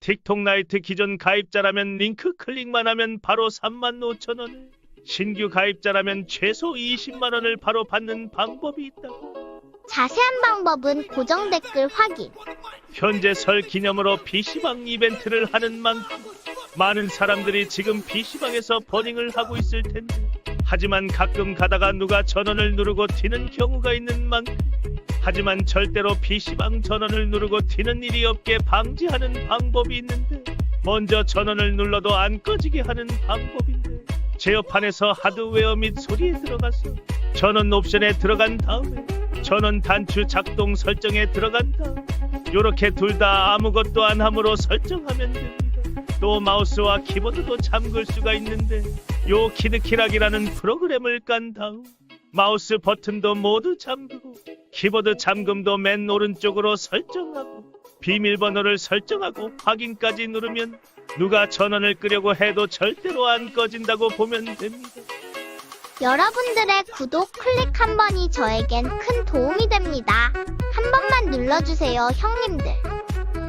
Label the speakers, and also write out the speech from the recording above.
Speaker 1: 틱톡 나이트 기존 가입자라면 링크 클릭만 하면 바로 3만 5천 원에 신규 가입자라면 최소 20만 원을 바로 받는 방법이 있다고.
Speaker 2: 자세한 방법은 고정 댓글 확인.
Speaker 1: 현재 설 기념으로 PC방 이벤트를 하는 만큼 많은 사람들이 지금 PC방에서 버닝을 하고 있을 텐데 하지만 가끔 가다가 누가 전원을 누르고 튀는 경우가 있는 만큼 하지만 절대로 PC방 전원을 누르고 튀는 일이 없게 방지하는 방법이 있는데 먼저 전원을 눌러도 안 꺼지게 하는 방법인데 제어판에서 하드웨어 및 소리에 들어가서 전원 옵션에 들어간 다음에 전원 단추 작동 설정에 들어간 다음 요렇게 둘 다 아무것도 안 함으로 설정하면 됩니다. 또 마우스와 키보드도 잠글 수가 있는데 요 키드키락이라는 프로그램을 깐 다음 마우스 버튼도 모두 잠그고 키보드 잠금도 맨 오른쪽으로 설정하고 비밀번호를 설정하고 확인까지 누르면 누가 전원을 끄려고 해도 절대로 안 꺼진다고 보면 됩니다.
Speaker 2: 여러분들의 구독 클릭 한 번이 저에겐 큰 도움이 됩니다. 한 번만 눌러주세요, 형님들.